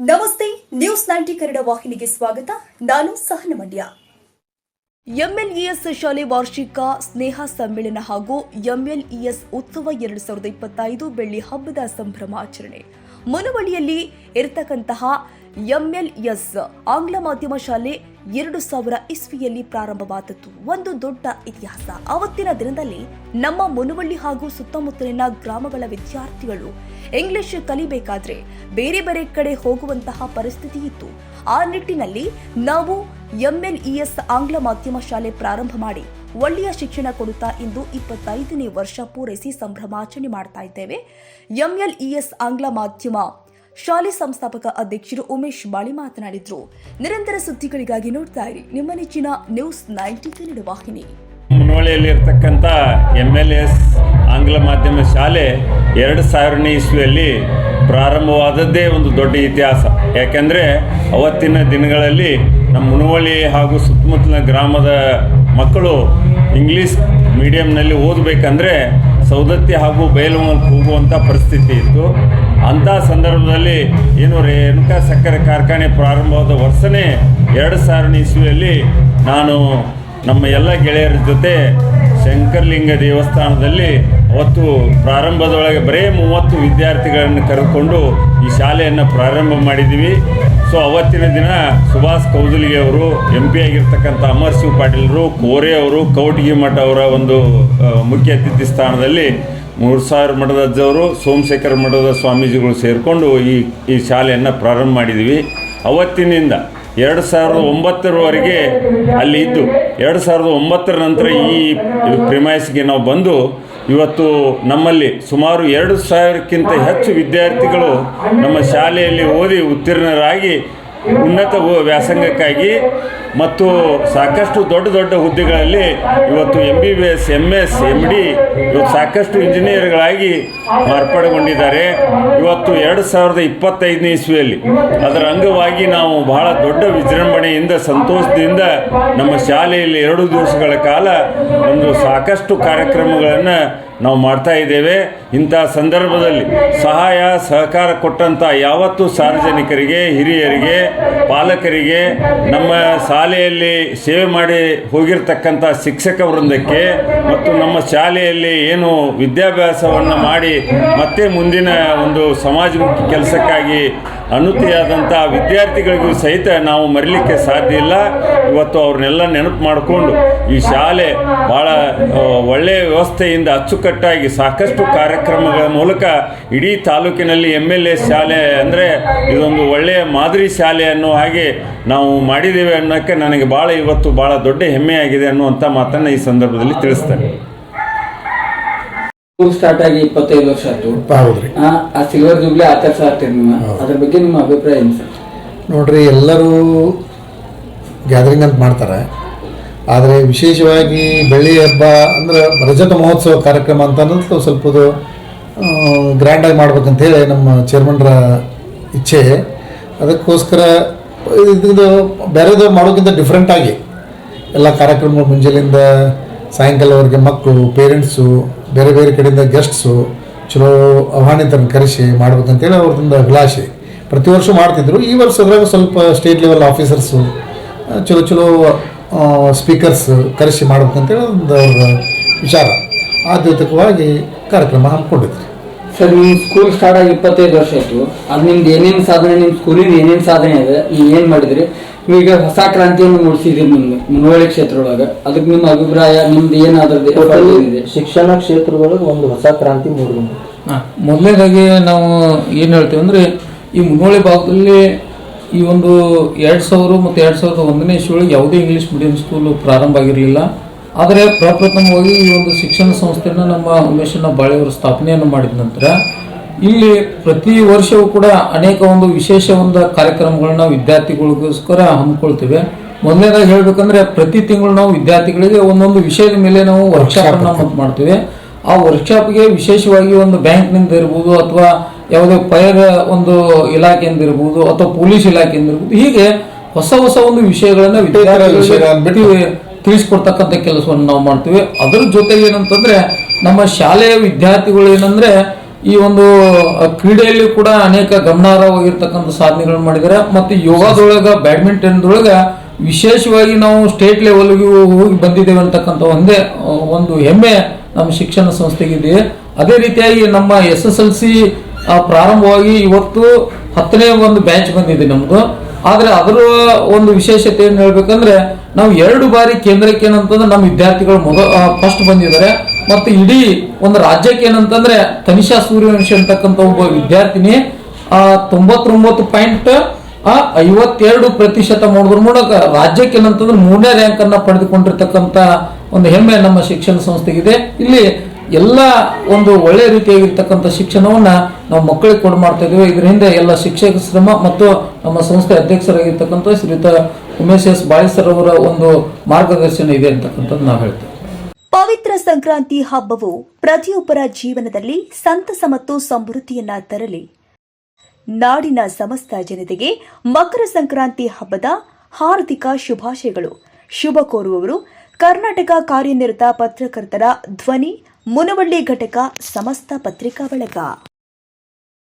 ನಮಸ್ತೆ, news ninety Kannada ವಾಹಿನಿಗೆ ಸ್ವಾಗತ. ನಾನು ಸಹನ ಮಂಡ್ಯ ಎಂಎಲ್ಇಎಸ್ ಶಾಲೆ ವಾರ್ಷಿಕ ಸ್ನೇಹ ಸಮ್ಮೇಳನ ಹಾಗೂ ಎಂಎಲ್ಇಎಸ್ ಉತ್ಸವ ಎರಡು ಸಾವಿರದ ಇಪ್ಪತ್ತೈದು ಬೆಳ್ಳಿ ಹಬ್ಬದ ಸಂಭ್ರಮಾಚರಣೆ. ಮುನವಳ್ಳಿಯಲ್ಲಿ ಇರತಕ್ಕಂತಹ ಎಂಎಲ್ಎಸ್ ಆಂಗ್ಲ ಮಾಧ್ಯಮ ಶಾಲೆ ಎರಡು ಸಾವಿರ ಇಸ್ವಿಯಲ್ಲಿ ಪ್ರಾರಂಭವಾದದ್ದು. ಒಂದು ದೊಡ್ಡ ಇತಿಹಾಸ. ಅವತ್ತಿನ ದಿನದಲ್ಲಿ ನಮ್ಮ ಮುನವಳ್ಳಿ ಹಾಗೂ ಸುತ್ತಮುತ್ತಲಿನ ಗ್ರಾಮಗಳ ವಿದ್ಯಾರ್ಥಿಗಳು ಇಂಗ್ಲಿಷ್ ಕಲಿಬೇಕಾದ್ರೆ ಬೇರೆ ಬೇರೆ ಕಡೆ ಹೋಗುವಂತಹ ಪರಿಸ್ಥಿತಿ ಇತ್ತು. ಆ ನಿಟ್ಟಿನಲ್ಲಿ ನಾವು ಎಂಎಲ್ಇಎಸ್ ಆಂಗ್ಲ ಮಾಧ್ಯಮ ಶಾಲೆ ಪ್ರಾರಂಭ ಮಾಡಿ ಒಳ್ಳೆಯ ಶಿಕ್ಷಣ ಕೊಡುತ್ತಾ ಇಂದು ಇಪ್ಪತ್ತೈದನೇ ವರ್ಷ ಪೂರೈಸಿ ಸಂಭ್ರಮಾಚರಣೆ ಮಾಡ್ತಾ ಇದ್ದೇವೆ. ಎಂಎಲ್ಇಎಸ್ ಆಂಗ್ಲ ಮಾಧ್ಯಮ ಶಾಲೆ ಸಂಸ್ಥಾಪಕ ಅಧ್ಯಕ್ಷರು ಉಮೇಶ್ ಬಾಳಿ ಮಾತನಾಡಿದ್ರು. ನಿರಂತರ ಸುದ್ದಿಗಳಿಗಾಗಿ ನೋಡ್ತಾ ಇರಿ ನಿಮ್ಮ ನೆಚ್ಚಿನ ನ್ಯೂಸ್ ನೈಂಟಿ ಕನ್ನಡ ವಾಹಿನಿ. ಮುನ್ನೋಳಿಯಲ್ಲಿರ್ತಕ್ಕಂಥ ಎಂ ಎಲ್ ಎಸ್ ಆಂಗ್ಲ ಮಾಧ್ಯಮ ಶಾಲೆ ಎರಡು ಸಾವಿರನೇ ಇಸ್ವಿಯಲ್ಲಿ ಪ್ರಾರಂಭವಾದದ್ದೇ ಒಂದು ದೊಡ್ಡ ಇತಿಹಾಸ. ಯಾಕೆಂದರೆ ಅವತ್ತಿನ ದಿನಗಳಲ್ಲಿ ನಮ್ಮ ಮುನವಳ್ಳಿ ಹಾಗೂ ಸುತ್ತಮುತ್ತಲಿನ ಗ್ರಾಮದ ಮಕ್ಕಳು ಇಂಗ್ಲೀಷ್ ಮೀಡಿಯಂನಲ್ಲಿ ಓದಬೇಕಂದ್ರೆ ಸೌದತ್ತಿ ಹಾಗೂ ಬಯಲುಮೂಲಕ್ಕೆ ಹೋಗುವಂಥ ಪರಿಸ್ಥಿತಿ ಇತ್ತು. ಅಂಥ ಸಂದರ್ಭದಲ್ಲಿ ಏನು ರೇಣುಕಾ ಸಕ್ಕರೆ ಕಾರ್ಖಾನೆ ಪ್ರಾರಂಭವಾದ ವರ್ಷನೇ ಎರಡು ಸಾವಿರ ಇಸ್ವಿಯಲ್ಲಿ ನಾನು ನಮ್ಮ ಎಲ್ಲ ಗೆಳೆಯರ ಜೊತೆ ಶಂಕರಲಿಂಗ ದೇವಸ್ಥಾನದಲ್ಲಿ ಅವತ್ತು ಪ್ರಾರಂಭದೊಳಗೆ ಬರೇ ಮೂವತ್ತು ವಿದ್ಯಾರ್ಥಿಗಳನ್ನು ಕರೆದುಕೊಂಡು ಈ ಶಾಲೆಯನ್ನು ಪ್ರಾರಂಭ ಮಾಡಿದ್ದೀವಿ. ಸೊ ಅವತ್ತಿನ ದಿನ ಸುಭಾಷ್ ಕೌದಲಿಗೆ ಅವರು ಎಂ ಪಿ ಆಗಿರ್ತಕ್ಕಂಥ ಅಮರ್ ಶಿವ್ ಪಾಟೀಲ್ರು, ಕೋರೆ ಅವರು, ಕೌಟಿಗಿ ಮಠ ಅವರ ಒಂದು ಮುಖ್ಯ ಅತಿಥಿ ಸ್ಥಾನದಲ್ಲಿ ಮೂರು ಸಾವಿರ ಮಠದ ಅಜ್ಜವರು, ಸೋಮಶೇಖರ ಮಠದ ಸ್ವಾಮೀಜಿಗಳು ಸೇರಿಕೊಂಡು ಈ ಈ ಶಾಲೆಯನ್ನು ಪ್ರಾರಂಭ ಮಾಡಿದ್ದೀವಿ. ಅವತ್ತಿನಿಂದ ಎರಡು ಸಾವಿರದ ಒಂಬತ್ತರವರೆಗೆ ಅಲ್ಲಿ ಇದ್ದು, ಎರಡು ಸಾವಿರದ ಒಂಬತ್ತರ ನಂತರ ಈ ಪ್ರಿಮೈಸ್ಗೆ ನಾವು ಬಂದು ಇವತ್ತು ನಮ್ಮಲ್ಲಿ ಸುಮಾರು ಎರಡು ಸಾವಿರಕ್ಕಿಂತ ಹೆಚ್ಚು ವಿದ್ಯಾರ್ಥಿಗಳು ನಮ್ಮ ಶಾಲೆಯಲ್ಲಿ ಓದಿ ಉತ್ತೀರ್ಣರಾಗಿ ಉನ್ನತ ವ್ಯಾಸಂಗಕ್ಕಾಗಿ ಮತ್ತು ಸಾಕಷ್ಟು ದೊಡ್ಡ ದೊಡ್ಡ ಹುದ್ದೆಗಳಲ್ಲಿ ಇವತ್ತು M B B S M S M D ಇವತ್ತು ಸಾಕಷ್ಟು ಇಂಜಿನಿಯರ್ಗಳಾಗಿ ಮಾರ್ಪಾಡುಗೊಂಡಿದ್ದಾರೆ. ಇವತ್ತು ಎರಡು ಸಾವಿರದ ಇಪ್ಪತ್ತೈದನೇ ಇಸ್ವಿಯಲ್ಲಿ ಅದರ ಅಂಗವಾಗಿ ನಾವು ಬಹಳ ದೊಡ್ಡ ವಿಜೃಂಭಣೆಯಿಂದ, ಸಂತೋಷದಿಂದ ನಮ್ಮ ಶಾಲೆಯಲ್ಲಿ ಎರಡು ದಿವಸಗಳ ಕಾಲ ಒಂದು ಸಾಕಷ್ಟು ಕಾರ್ಯಕ್ರಮಗಳನ್ನು ನಾವು ಮಾಡ್ತಾ ಇದ್ದೇವೆ. ಇಂಥ ಸಂದರ್ಭದಲ್ಲಿ ಸಹಾಯ, ಸಹಕಾರ ಕೊಟ್ಟಂಥ ಯಾವತ್ತೂ ಸಾರ್ವಜನಿಕರಿಗೆ, ಹಿರಿಯರಿಗೆ ಪಾಲಕರಿಗೆ ನಮ್ಮ ಶಾಲೆಯಲ್ಲಿ ಸೇವೆ ಮಾಡಿ ಹೋಗಿರ್ತಕ್ಕಂಥ ಶಿಕ್ಷಕ ವೃಂದಕ್ಕೆ ಮತ್ತು ನಮ್ಮ ಶಾಲೆಯಲ್ಲಿ ಏನು ವಿದ್ಯಾಭ್ಯಾಸವನ್ನು ಮಾಡಿ ಮತ್ತೆ ಮುಂದಿನ ಒಂದು ಸಮಾಜಮುಖಿ ಕೆಲಸಕ್ಕಾಗಿ ಅನುತಿಯಾದಂಥ ವಿದ್ಯಾರ್ಥಿಗಳಿಗೂ ಸಹಿತ ನಾವು ಮರಿಲಿಕ್ಕೆ ಸಾಧ್ಯ ಇಲ್ಲ. ಇವತ್ತು ಅವ್ರನ್ನೆಲ್ಲ ನೆನಪು ಮಾಡಿಕೊಂಡು ಈ ಶಾಲೆ ಭಾಳ ಒಳ್ಳೆಯ ವ್ಯವಸ್ಥೆಯಿಂದ ಅಚ್ಚುಕಟ್ಟಾಗಿ ಸಾಕಷ್ಟು ಕಾರ್ಯಕ್ರಮಗಳ ಮೂಲಕ ಇಡೀ ತಾಲೂಕಿನಲ್ಲಿ ಎಂ ಎಲ್ ಎ ಶಾಲೆ ಅಂದರೆ ಇದೊಂದು ಒಳ್ಳೆಯ ಮಾದರಿ ಶಾಲೆ ಅನ್ನೋ ಹಾಗೆ ನಾವು ಮಾಡಿದ್ದೇವೆ ಅನ್ನೋಕ್ಕೆ ನನಗೆ ಭಾಳ ಇವತ್ತು ಭಾಳ ದೊಡ್ಡ ಹೆಮ್ಮೆಯಾಗಿದೆ ಅನ್ನುವಂಥ ಮಾತನ್ನು ಈ ಸಂದರ್ಭದಲ್ಲಿ ತಿಳಿಸ್ತೇನೆ. ಸ್ಟಾರ್ಟ್ ಆಗಿ ಇಪ್ಪತ್ತೈದು ವರ್ಷ ಆಯ್ತು. ಹೌದ್ರಿ. ಆ ಸಿಲ್ವರ್ ಜೂಬ್ಲಿ ಆಚರಿಸ್ತಾ ಇರ್ತೀರಿ ನೀವು ಅದ್ರ ಬಗ್ಗೆ ನಿಮ್ಮ ಅಭಿಪ್ರಾಯ ಏನು ಸರ್? ನೋಡ್ರಿ ಎಲ್ಲರೂ ಗ್ಯಾದರಿಂಗ್ ಅಂತ ಮಾಡ್ತಾರೆ. ಆದರೆ ವಿಶೇಷವಾಗಿ ಬೆಳ್ಳಿ ಹಬ್ಬ ಅಂದ್ರೆ ರಜತ ಮಹೋತ್ಸವ ಕಾರ್ಯಕ್ರಮ ಅಂತ ಅನ್ನೋದು ಸ್ವಲ್ಪ ಗ್ರ್ಯಾಂಡಾಗಿ ಮಾಡ್ಬೇಕಂತೇಳಿ ನಮ್ಮ ಚೇರ್ಮನ್ರ ಇಚ್ಛೆ. ಅದಕ್ಕೋಸ್ಕರ ಇದು ಬೇರೆದು ಮಾಡೋಕ್ಕಿಂತ ಡಿಫ್ರೆಂಟಾಗಿ ಎಲ್ಲ ಕಾರ್ಯಕ್ರಮಗಳು ಮುಂಜಾನೆಯಿಂದ ಸಾಯಂಕಾಲವರೆಗೆ ಮಕ್ಕಳು ಪೇರೆಂಟ್ಸು ಬೇರೆ ಬೇರೆ ಕಡೆಯಿಂದ ಗೆಸ್ಟ್ಸು ಚಲೋ ಆಹ್ವಾನಿತರನ್ನು ಕರೆಸಿ ಮಾಡ್ಬೇಕಂತೇಳಿ ಅವ್ರದ್ದು ಅಭಿಲಾಷೆ. ಪ್ರತಿ ವರ್ಷ ಮಾಡ್ತಿದ್ರು. ಈ ವರ್ಷದ್ರಾಗ ಸ್ವಲ್ಪ ಸ್ಟೇಟ್ ಲೆವೆಲ್ ಆಫೀಸರ್ಸು ಚಲೋ ಚಲೋ ಸ್ಪೀಕರ್ಸ್ ಕರೆಸಿ ಮಾಡ್ಬೇಕಂತೇಳಿ ಒಂದು ವಿಚಾರ. ಆದ್ಯೋತಕವಾಗಿ ಕಾರ್ಯಕ್ರಮ ಹಮ್ಮಿಕೊಂಡಿದ್ರಿ. ಸರ್ ನಿಮ್ಮ ಸ್ಕೂಲ್ ಸ್ಟಾರ್ಟ್ ಆಗಿ ಇಪ್ಪತ್ತೈದು ವರ್ಷ ಆಯಿತು. ಅದು ನಿಮ್ದು ಏನೇನು ಸಾಧನೆ ನಿಮ್ಮ ಸ್ಕೂಲಿನ ಏನೇನು ಸಾಧನೆ ಇದೆ ನೀವು ಏನು ಮಾಡಿದ್ರಿ? ಈಗ ಹೊಸ ಕ್ರಾಂತಿಯನ್ನು ಮೂಡಿಸಿದ್ರಿ ನಿಮ್ಗೆ ಮುನವಳ್ಳಿ ಕ್ಷೇತ್ರದೊಳಗೆ. ಅದಕ್ಕೆ ನಿಮ್ಮ ಅಭಿಪ್ರಾಯ ನಿಮ್ದು ಏನಾದ್ರದ್ದು ಏನಿದೆ ಶಿಕ್ಷಣ ಕ್ಷೇತ್ರದೊಳಗೆ ಒಂದು ಹೊಸ ಕ್ರಾಂತಿ ಮೂಡ ಹಾಂ ಮೊದಲನೇದಾಗಿ ನಾವು ಏನು ಹೇಳ್ತೀವಿ ಅಂದರೆ ಈ ಮುನ್ನೋಳಿ ಭಾಗದಲ್ಲಿ ಈ ಒಂದು ಎರಡು ಸಾವಿರ ಮತ್ತು ಎರಡು ಸಾವಿರದ ಒಂದನೇ ಇಸ್ವಿಯೊಳಗೆ ಯಾವುದೇ ಇಂಗ್ಲೀಷ್ ಮೀಡಿಯಂ ಸ್ಕೂಲು ಪ್ರಾರಂಭ ಆಗಿರಲಿಲ್ಲ. ಆದರೆ ಪ್ರಪ್ರಥಮವಾಗಿ ಈ ಒಂದು ಶಿಕ್ಷಣ ಸಂಸ್ಥೆಯನ್ನು ನಮ್ಮ ಉಮೇಶಣ್ಣ ಬಾಳೆಯವರು ಸ್ಥಾಪನೆಯನ್ನು ಮಾಡಿದ ನಂತರ ಇಲ್ಲಿ ಪ್ರತಿ ವರ್ಷವೂ ಕೂಡ ಅನೇಕ ಒಂದು ವಿಶೇಷ ಒಂದು ಕಾರ್ಯಕ್ರಮಗಳನ್ನ ವಿದ್ಯಾರ್ಥಿಗಳಿಗೋಸ್ಕರ ಹಮ್ಮಿಕೊಳ್ತೇವೆ. ಮೊದಲನೇದಾಗಿ ಹೇಳ್ಬೇಕಂದ್ರೆ ಪ್ರತಿ ತಿಂಗಳು ನಾವು ವಿದ್ಯಾರ್ಥಿಗಳಿಗೆ ಒಂದೊಂದು ವಿಷಯದ ಮೇಲೆ ನಾವು ವರ್ಕ್ಶಾಪ್ ಅನ್ನ ಮಾಡ್ತೇವೆ ಆ ವರ್ಕ್ಶಾಪ್ಗೆ ವಿಶೇಷವಾಗಿ ಒಂದು ಬ್ಯಾಂಕ್ನಿಂದ ಇರ್ಬೋದು ಅಥವಾ ಯಾವುದೇ ಫೈರ್ ಒಂದು ಇಲಾಖೆಯಿಂದ ಇರ್ಬೋದು ಅಥವಾ ಪೊಲೀಸ್ ಇಲಾಖೆಯಿಂದ ಇರ್ಬೋದು ಹೀಗೆ ಹೊಸ ಹೊಸ ಒಂದು ವಿಷಯಗಳನ್ನ ವಿದ್ಯಾರ್ಥಿಗಳಿಗೆ ತಿಳಿಸ್ಕೊಡ್ತಕ್ಕಂಥ ಕೆಲಸವನ್ನು ನಾವು ಮಾಡ್ತೀವಿ. ಅದ್ರ ಜೊತೆಗೆ ಏನಂತಂದ್ರೆ, ನಮ್ಮ ಶಾಲೆಯ ವಿದ್ಯಾರ್ಥಿಗಳು ಏನಂದ್ರೆ, ಈ ಒಂದು ಕ್ರೀಡೆಯಲ್ಲಿ ಕೂಡ ಅನೇಕ ಗಮನಾರ್ಹವಾಗಿರ್ತಕ್ಕಂಥ ಸಾಧನೆಗಳನ್ನು ಮಾಡಿದ್ದಾರೆ. ಮತ್ತು ಯೋಗದೊಳಗ, ಬ್ಯಾಡ್ಮಿಂಟನ್ದೊಳಗೆ ವಿಶೇಷವಾಗಿ ನಾವು ಸ್ಟೇಟ್ ಲೆವೆಲ್ಗೆ ಹೋಗಿ ಬಂದಿದ್ದೇವೆ ಅಂತಕ್ಕಂಥ ಒಂದೇ ಒಂದು ಹೆಮ್ಮೆ ನಮ್ಮ ಶಿಕ್ಷಣ ಸಂಸ್ಥೆಗಿದೆ ಅದೇ ರೀತಿಯಾಗಿ ನಮ್ಮ ಎಸ್ ಎಸ್ ಎಲ್ ಸಿ ಪ್ರಾರಂಭವಾಗಿ ಇವತ್ತು ಹತ್ತನೇ ಒಂದು ಬ್ಯಾಚ್ ಬಂದಿದೆ ನಮ್ದು. ಆದ್ರೆ ಅದರ ಒಂದು ವಿಶೇಷತೆ ಏನು ಹೇಳ್ಬೇಕಂದ್ರೆ, ನಾವು ಎರಡು ಬಾರಿ ಕೇಂದ್ರಕ್ಕೆ ಏನಂತಂದ್ರೆ ನಮ್ಮ ವಿದ್ಯಾರ್ಥಿಗಳು ಮೊದ ಫಸ್ಟ್ ಬಂದಿದ್ದಾರೆ. ಮತ್ತು ಇಡೀ ಒಂದು ರಾಜ್ಯಕ್ಕೆ ಏನಂತಂದ್ರೆ, ತನಿಷಾ ಸೂರ್ಯವಂಶಿ ಅಂತಕ್ಕಂಥ ಒಬ್ಬ ವಿದ್ಯಾರ್ಥಿನಿ ತೊಂಬತ್ತೊಂಬತ್ತು ಪಾಯಿಂಟ್ ಐವತ್ತೆರಡು ಪ್ರತಿಶತ ಮಾಡೋದ್ರ ಮೂಲಕ ರಾಜ್ಯಕ್ಕೆ ಏನಂತಂದ್ರೆ ಮೂರನೇ ರ್ಯಾಂಕ್ ಅನ್ನ ಪಡೆದುಕೊಂಡಿರ್ತಕ್ಕಂಥ ಒಂದು ಹೆಮ್ಮೆ ನಮ್ಮ ಶಿಕ್ಷಣ ಸಂಸ್ಥೆಗಿದೆ. ಇಲ್ಲಿ ಎಲ್ಲ ಒಂದು ಒಳ್ಳೆ ರೀತಿಯಾಗಿರ್ತಕ್ಕಂಥ ಶಿಕ್ಷಣವನ್ನ ನಾವು ಮಕ್ಕಳಿಗೆ ಕೊಡು ಮಾಡ್ತಾ ಇದ್ದೇವೆ. ಇದರ ಹಿಂದೆ ಎಲ್ಲ ಶಿಕ್ಷಕ ಶ್ರಮ ಮತ್ತು ನಮ್ಮ ಸಂಸ್ಥೆ ಅಧ್ಯಕ್ಷರಾಗಿರ್ತಕ್ಕಂಥ ಶ್ರೀಯುತ ಉಮೇಶ್ ಎಸ್ ಬಾಳಿಸರ್ ಅವರ ಒಂದು ಮಾರ್ಗದರ್ಶನ ಇದೆ ಅಂತಕ್ಕಂಥದ್ದು ನಾವು ಹೇಳ್ತೇವೆ. ಪವಿತ್ರ ಸಂಕ್ರಾಂತಿ ಹಬ್ಬವು ಪ್ರತಿಯೊಬ್ಬರ ಜೀವನದಲ್ಲಿ ಸಂತಸ ಮತ್ತು ಸಮೃದ್ಧಿಯನ್ನ ತರಲಿ. ನಾಡಿನ ಸಮಸ್ತ ಜನತೆಗೆ ಮಕರ ಸಂಕ್ರಾಂತಿ ಹಬ್ಬದ ಹಾರ್ದಿಕ ಶುಭಾಶಯಗಳು. ಶುಭ ಕೋರುವವರು ಕರ್ನಾಟಕ ಕಾರ್ಯನಿರತ ಪತ್ರಕರ್ತರ ಧ್ವನಿ ಮುನವಳ್ಳಿ ಘಟಕ ಸಮಸ್ತ ಪತ್ರಿಕಾ ಬಳಗ